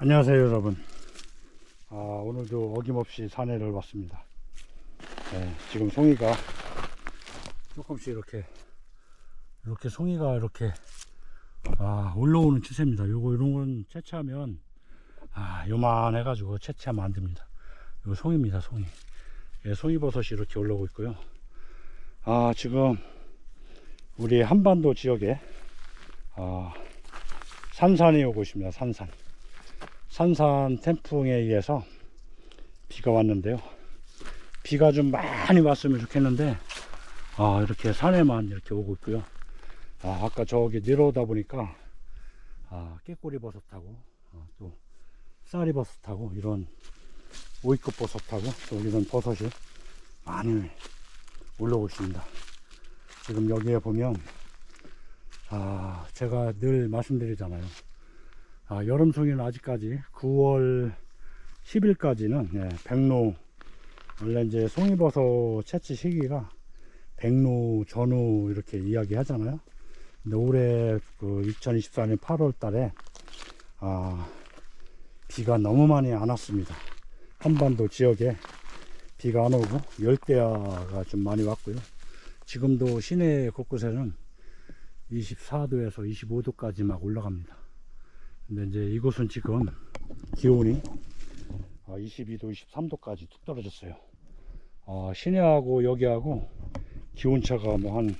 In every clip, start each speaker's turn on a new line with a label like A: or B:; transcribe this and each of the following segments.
A: 안녕하세요 여러분. 아, 오늘도 어김없이 산에를 왔습니다. 네, 지금 송이가 조금씩 이렇게 이렇게 송이가 이렇게 아, 올라오는 추세입니다. 요거 이런 건 채취하면 아, 요만 해 가지고 채취하면 안 됩니다. 이거 송이입니다 송이. 예, 송이버섯이 이렇게 올라오고 있고요. 아 지금 우리 한반도 지역에 아, 산산이 오고 있습니다 산산 산산 태풍에 의해서 비가 왔는데요. 비가 좀 많이 왔으면 좋겠는데, 아, 이렇게 산에만 이렇게 오고 있고요. 아, 아까 저기 내려오다 보니까, 아, 깨꼬리 버섯하고, 어, 또, 쌀이 버섯하고, 이런 오이급 버섯하고, 또 이런 버섯이 많이 올라오고 있습니다. 지금 여기에 보면, 아, 제가 늘 말씀드리잖아요. 아, 여름 송이는 아직까지 9월 10일까지는 예, 백로 원래 이제 송이버섯 채취 시기가 백로 전후 이렇게 이야기 하잖아요. 근데 올해 그 2024년 8월 달에 아, 비가 너무 많이 안 왔습니다. 한반도 지역에 비가 안 오고 열대야가 좀 많이 왔고요. 지금도 시내 곳곳에는 24도에서 25도까지 막 올라갑니다. 근데 이제 이곳은 지금 기온이 22도, 23도까지 뚝 떨어졌어요. 어, 시내하고 여기하고 기온차가 뭐 한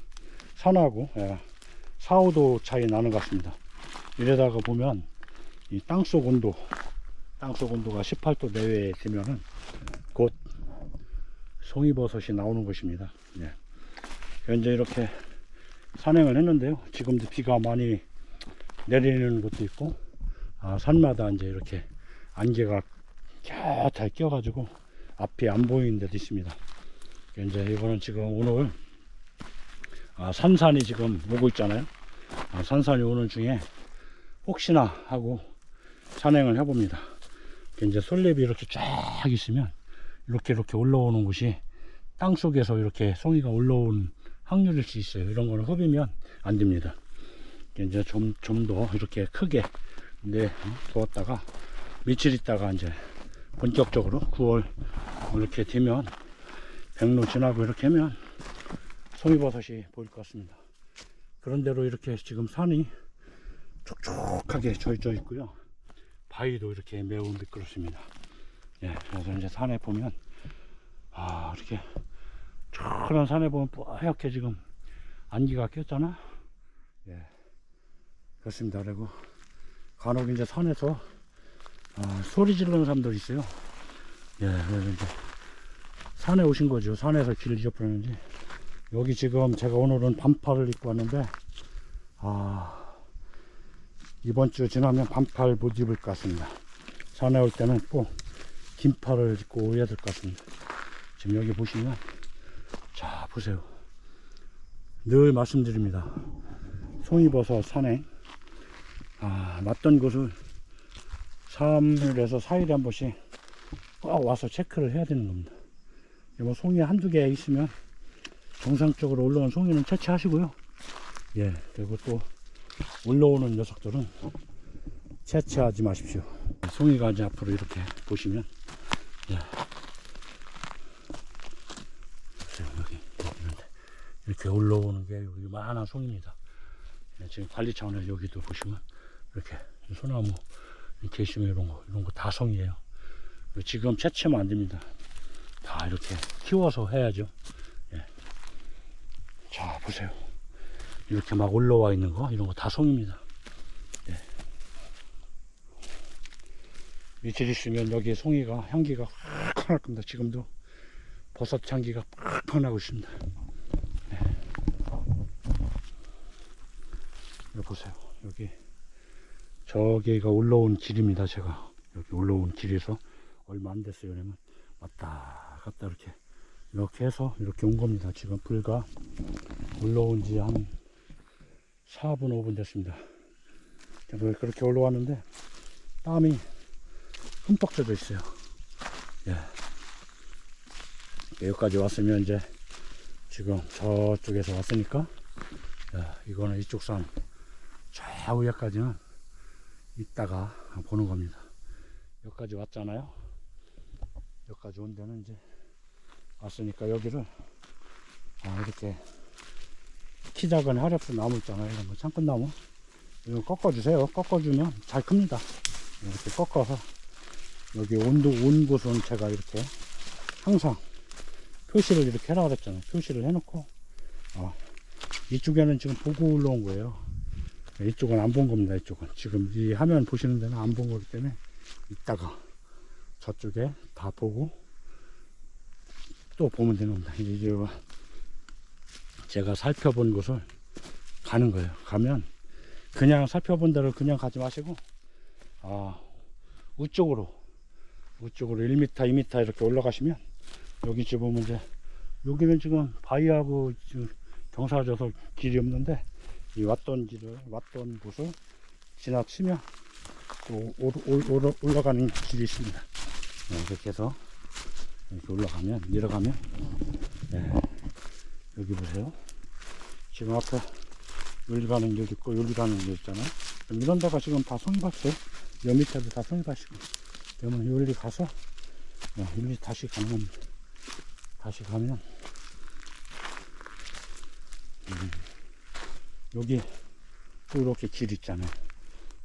A: 산하고 예, 4, 5도 차이 나는 것 같습니다. 이래다가 보면 이 땅속 온도, 땅속 온도가 18도 내외에 되면은 곧 송이버섯이 나오는 것입니다. 예. 현재 이렇게 산행을 했는데요. 지금도 비가 많이 내리는 곳도 있고 아, 산마다 이제 이렇게 안개가 갸잘 껴가지고 앞이 안 보이는 데도 있습니다. 이제 이거는 지금 오늘 아, 산산이 지금 오고 있잖아요. 아, 산산이 오는 중에 혹시나 하고 산행을 해봅니다. 이제 솔잎이 이렇게 쫙 있으면 이렇게 이렇게 올라오는 곳이 땅 속에서 이렇게 송이가 올라온 확률일 수 있어요. 이런 거는 흡이면 안 됩니다. 이제 좀, 좀 더 이렇게 크게 네, 두었다가 며칠 있다가 이제 본격적으로 9월 이렇게 되면 백로 지나고 이렇게 하면 송이버섯이 보일 것 같습니다. 그런대로 이렇게 지금 산이 촉촉하게 젖어 있고요. 바위도 이렇게 매우 미끄럽습니다. 예, 그래서 이제 산에 보면 아 이렇게 그런 산에 보면 뽀얗게 지금 안기가 꼈잖아. 예, 그렇습니다. 그리고 간혹 이제 산에서 아, 소리 지르는 사람들 있어요. 예, 그래서 이제 산에 오신 거죠. 산에서 길을 잊어버렸는지. 여기 지금 제가 오늘은 반팔을 입고 왔는데, 아, 이번 주 지나면 반팔 못 입을 것 같습니다. 산에 올 때는 꼭 긴팔을 입고 오야 될 것 같습니다. 지금 여기 보시면, 자, 보세요. 늘 말씀드립니다. 송이버섯 산행. 아, 맞던 곳을 3일에서 4일에 한 번씩 꼭 와서 체크를 해야 되는 겁니다. 뭐 송이 한두 개 있으면 정상적으로 올라온 송이는 채취하시고요. 예, 그리고 또 올라오는 녀석들은 채취하지 마십시오. 송이가 이제 앞으로 이렇게 보시면, 예. 이렇게 올라오는 게 여기 많은 송입니다. 예, 지금 관리 차원에서 여기도 보시면 이렇게 소나무 게시물 이런 거 이런 거 다 성이에요. 지금 채취하면 안 됩니다. 다 이렇게 키워서 해야죠. 예. 자 보세요. 이렇게 막 올라와 있는 거 이런 거 다 성입니다. 예. 며칠 있으면 여기 송이가 향기가 확 날 겁니다. 지금도 버섯 향기가 팍팍 나고 있습니다. 예. 여기 보세요. 여기 저기가 올라온 길입니다. 제가 여기 올라온 길에서 얼마 안 됐어요. 그러면 왔다 갔다 이렇게 이렇게 해서 이렇게 온 겁니다. 지금 불과 올라온 지 한 4분 5분 됐습니다. 그렇게 올라왔는데 땀이 흠뻑 젖어 있어요. 예. 여기까지 왔으면 이제 지금 저쪽에서 왔으니까 야, 이거는 이쪽 산 좌우에까지는 이따가 보는 겁니다. 여기까지 왔잖아요. 여기까지 온 데는 이제 왔으니까 여기를 아, 이렇게 키 작은 하렵수 나무 있잖아요. 이런 거 창끝나무. 이거 꺾어주세요. 꺾어주면 잘 큽니다. 이렇게 꺾어서 여기 온도 온 곳은 제가 이렇게 항상 표시를 이렇게 해라 그랬잖아요. 표시를 해놓고 어, 이쪽에는 지금 보고 올라온 거예요. 이쪽은 안 본 겁니다. 이쪽은 지금 이 화면 보시는 데는 안 본 거기 때문에 이따가 저쪽에 다 보고 또 보면 되는 겁니다. 이제 제가 살펴본 곳을 가는 거예요. 가면 그냥 살펴본 대로 그냥 가지 마시고 아 우쪽으로 우쪽으로 1m, 2m 이렇게 올라가시면 여기 지금 보면 이제 여기는 지금 바위하고 지금 경사져서 길이 없는데 이 왔던 길을 왔던 곳을 지나치면 또 오- 오- 오- 올라가는 길이 있습니다. 네, 이렇게 해서 이렇게 올라가면 내려가면 네, 여기 보세요. 지금 앞에 여기 가는 길 있고 여기 가는 길 있잖아요. 이런 데가 지금 다 송이밭이에요. 여 밑에도 다 송이밭이고 그러면 여기 가서 네, 여기 다시 가는 겁니다. 다시 가면 음, 여기 또 이렇게 길 있잖아요.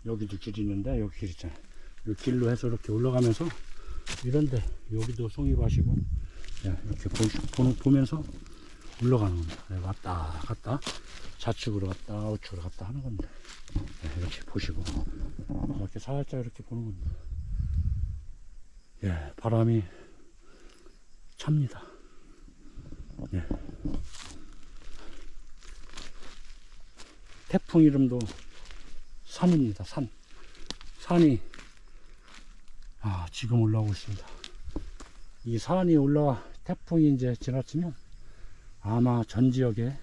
A: 여기도 길 있는데 여기 길 있잖아요. 이 길로 해서 이렇게 올라가면서 이런데 여기도 송이밭이고 네, 이렇게 보, 보, 보면서 올라가는 겁니다. 네, 왔다 갔다 좌측으로 갔다 우측으로 갔다 하는 겁니다. 네, 이렇게 보시고 이렇게 살짝 이렇게 보는 겁니다. 예, 바람이 찹니다. 예. 태풍 이름도 산입니다. 산. 산이 아, 지금 올라오고 있습니다. 이 산이 올라와 태풍이 이제 지나치면 아마 전 지역에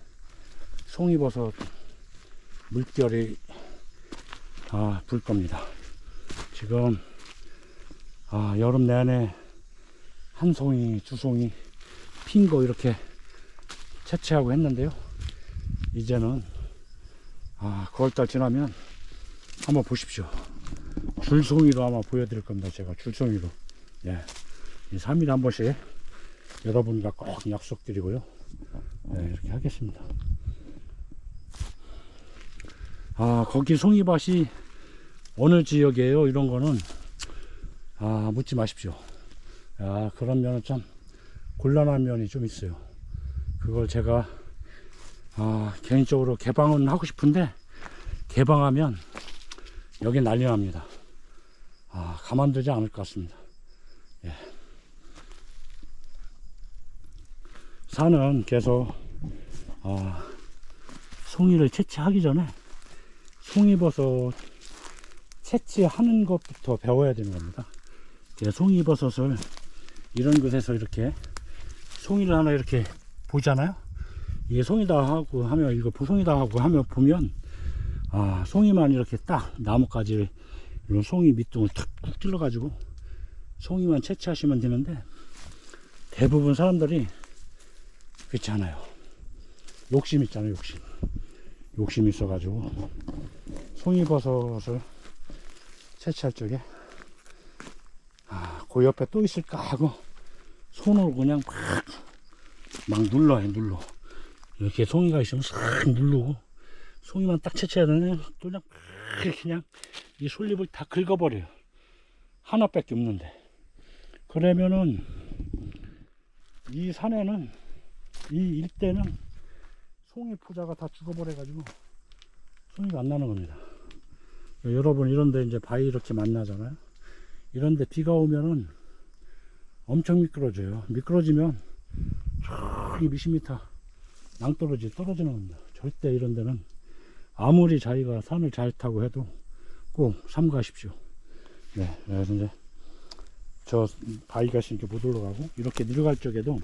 A: 송이버섯 물결이 아, 불 겁니다. 지금 아, 여름 내내 한 송이, 두 송이 핀 거 이렇게 채취하고 했는데요. 이제는 아, 9월달 지나면 한번 보십시오. 줄송이로 아마 보여드릴 겁니다. 제가 줄송이로. 예. 이 3일에 한 번씩 여러분과 꼭 약속드리고요. 네, 이렇게 하겠습니다. 아, 거기 송이밭이 어느 지역이에요? 이런 거는, 아, 묻지 마십시오. 아, 그런 면은 참 곤란한 면이 좀 있어요. 그걸 제가, 아, 개인적으로 개방은 하고 싶은데, 개방하면 여기 난리 납니다. 아, 가만두지 않을 것 같습니다. 예. 산은 계속 아, 송이를 채취하기 전에 송이버섯 채취하는 것부터 배워야 되는 겁니다. 이제 송이버섯을 이런 곳에서 이렇게 송이를 하나 이렇게 보잖아요. 이게 송이다 하고 하면 이거 보송이다 하고 하면 보면 아 송이만 이렇게 딱 나뭇가지를 이런 송이 밑둥을 탁꾹 찔러 가지고 송이만 채취하시면 되는데 대부분 사람들이 그렇지 않아요. 욕심 있잖아요, 욕심. 욕심 있어 가지고 송이버섯을 채취할 적에 아, 그 옆에 또 있을까 하고 손으로 그냥 막, 막 눌러요, 눌러. 이렇게 송이가 있으면 싹 누르고 송이만 딱 채취해야 되네. 또 그냥 막 그냥 이 솔잎을 다 긁어버려요. 하나밖에 없는데. 그러면은 이 산에는 이 일대는 송이 포자가 다 죽어버려 가지고 송이가 안 나는 겁니다. 여러분 이런데 이제 바위 이렇게 만나잖아요. 이런데 비가 오면은 엄청 미끄러져요. 미끄러지면 저기 몇십 미터 낭떠러지 떨어지는 겁니다. 절대 이런 데는 아무리 자기가 산을 잘 타고 해도 꼭 삼가하십시오. 네, 그래서 이제 저 바위가 있으니까 못 올라가고 이렇게 내려갈 적에도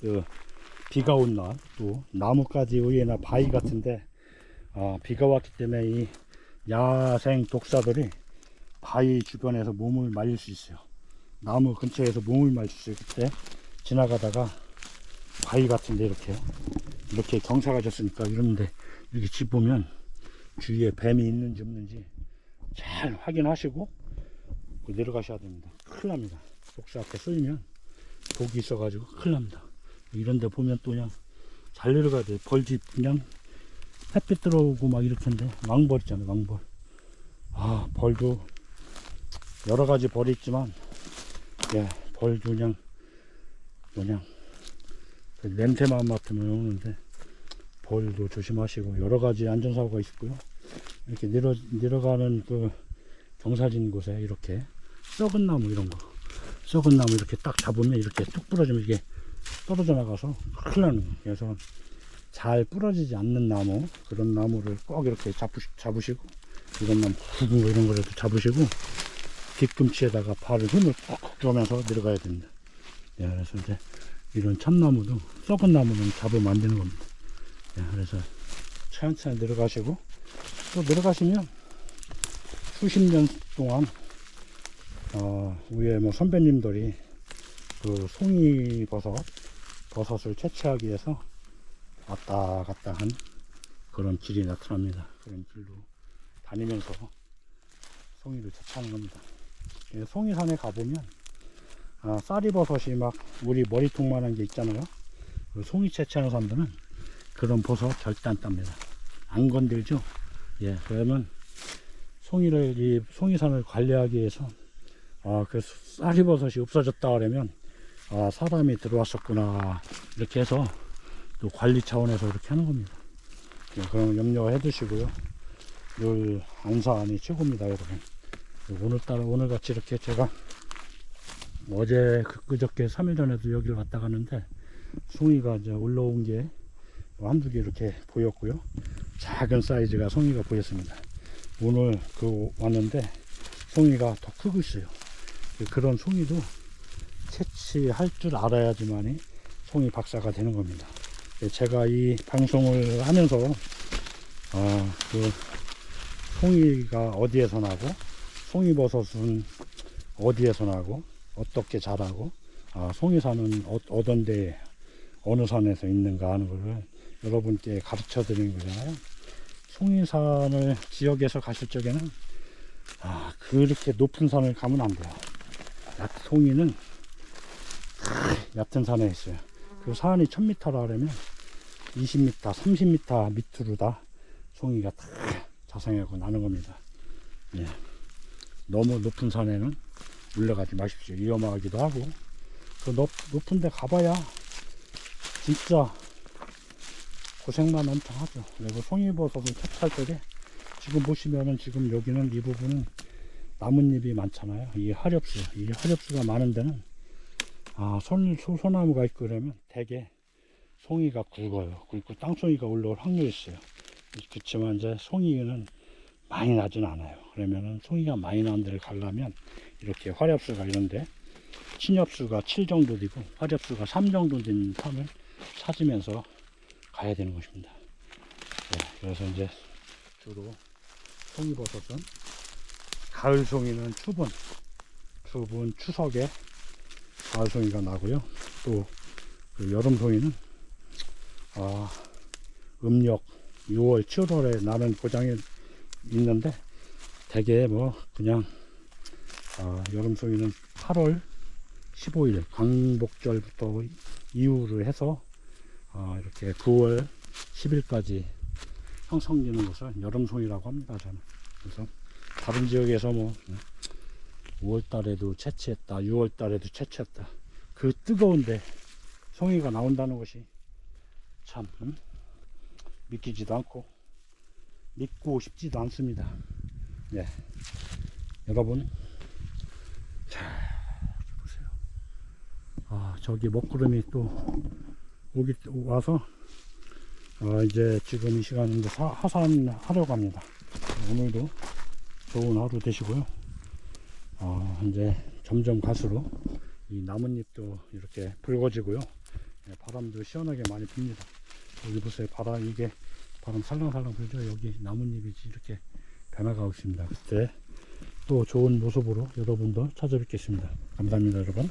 A: 그 비가 온 날 또 나뭇가지 위에나 바위 같은데 아, 비가 왔기 때문에 이 야생 독사들이 바위 주변에서 몸을 말릴 수 있어요. 나무 근처에서 몸을 말릴 수 있을 때 지나가다가 바위 같은데 이렇게 이렇게 경사가 졌으니까 이런데 이렇게 집 보면 주위에 뱀이 있는지 없는지 잘 확인하시고 그 내려가셔야 됩니다. 큰일 납니다. 독수 앞에 쏘이면 독이 있어 가지고 큰일 납니다. 이런 데 보면 또 그냥 잘 내려가야 돼. 벌집 그냥 햇빛 들어오고 막 이렇게인데 왕벌 있잖아요. 왕벌. 아 벌도 여러 가지 벌이 있지만 예, 벌도 그냥 그냥 그 냄새만 맡으면 오는데 벌도 조심하시고 여러 가지 안전사고가 있고요. 이렇게 내려 내려가는 그 경사진 곳에 이렇게 썩은 나무 이런 거 썩은 나무 이렇게 딱 잡으면 이렇게 뚝 부러지면 이게 떨어져 나가서 큰일 나는 거예요. 그래서 잘 부러지지 않는 나무 그런 나무를 꼭 이렇게 잡으, 잡으시고 이런 나무 거 이런 거라도 잡으시고 뒤꿈치에다가 발을 힘을 꼭 주면서 내려가야 됩니다. 예, 그래서 이제 이런 참나무도 썩은 나무는 잡으면 안 되는 겁니다. 예, 그래서 차근차근 내려가시고 또 내려가시면 수십 년 동안 어, 위에 뭐 선배님들이 그 송이 버섯 버섯을 채취하기 위해서 왔다 갔다 한 그런 길이 나타납니다. 그런 길로 다니면서 송이를 채취하는 겁니다. 예, 송이산에 가보면 아, 쌀이버섯이 막 우리 머리통만한 게 있잖아요. 그 송이 채취하는 사람들은 그런 버섯 절대 안 땁니다. 안 건들죠. 예, 그러면 송이를 이 송이산을 관리하기 위해서 아, 그 쌀이버섯이 없어졌다 그러면 아, 사람이 들어왔었구나 이렇게 해서 또 관리 차원에서 이렇게 하는 겁니다. 예, 그럼 염려해 두시고요. 늘 안산이 최고입니다, 여러분. 오늘따라 오늘 같이 이렇게 제가 어제 그- 그저께 3일 전에도 여기를 갔다 갔는데 송이가 이제 올라온 게뭐 한두 개 이렇게 보였고요. 작은 사이즈가 송이가 보였습니다. 오늘 그 왔는데 송이가 더 크고 있어요. 그런 송이도 채취할 줄 알아야지만이 송이 박사가 되는 겁니다. 예, 제가 이 방송을 하면서 아, 그 송이가 어디에서 나고 송이버섯은 어디에서 나고 어떻게 자라고 아, 송이산은 어, 어떤 데 어느 산에서 있는가 하는 것을 여러분께 가르쳐 드리는 거잖아요. 송이산을 지역에서 가실 적에는 아, 그렇게 높은 산을 가면 안 돼요. 얕, 송이는 얕은 산에 있어요. 그 산이 1000m라 하려면 20m, 30m 밑으로 다 송이가 다 자생하고 나는 겁니다. 예. 너무 높은 산에는 올라가지 마십시오. 위험하기도 하고 그 높, 높은 데 가봐야 진짜 고생만 엄청 하죠. 그리고 송이버섯을 채취할 때 지금 보시면은 지금 여기는 이 부분은 나뭇잎이 많잖아요. 이 하렵수, 이 하렵수가 많은 데는 아, 손, 소, 소나무가 있고 그러면 대개 송이가 굵어요. 굵고 땅송이가 올라올 확률이 있어요. 그렇지만 이제 송이는 많이 나진 않아요. 그러면은 송이가 많이 나는 데를 가려면 이렇게 화렵수가 이런데 침엽수가 7 정도 되고 화렵수가 3 정도 된 산을 찾으면서 가야 되는 것입니다. 네, 그래서 이제 주로 송이버섯은 가을 송이는 추분, 추분 추석에 가을 송이가 나고요. 또 그 여름 송이는 아, 음력 6월, 7월에 나는 고장이 있는데 대개 뭐 그냥 아, 여름 송이는 8월 15일 광복절부터 이후로 해서 아, 이렇게 9월 10일까지 형성되는 것을 여름송이라고 합니다. 저는 그래서 다른 지역에서 뭐 5월 달에도 채취했다, 6월 달에도 채취했다. 그 뜨거운데 송이가 나온다는 것이 참 음? 믿기지도 않고 믿고 싶지도 않습니다. 네, 여러분 자 보세요. 아 저기 먹구름이 또 오기 와서 아, 이제 지금 이 이제 사- 하산하려고 합니다. 오늘도 좋은 하루 되시고요. 아, 이제 점점 갈수록 이 나뭇잎도 이렇게 붉어지고요. 예, 바람도 시원하게 많이 붑니다. 여기 보세요. 바람 이게 바람 살랑살랑 불죠. 여기 나뭇잎이 이렇게 변화가고 있습니다. 그때 또 좋은 모습으로 여러분도 찾아뵙겠습니다. 감사합니다, 여러분.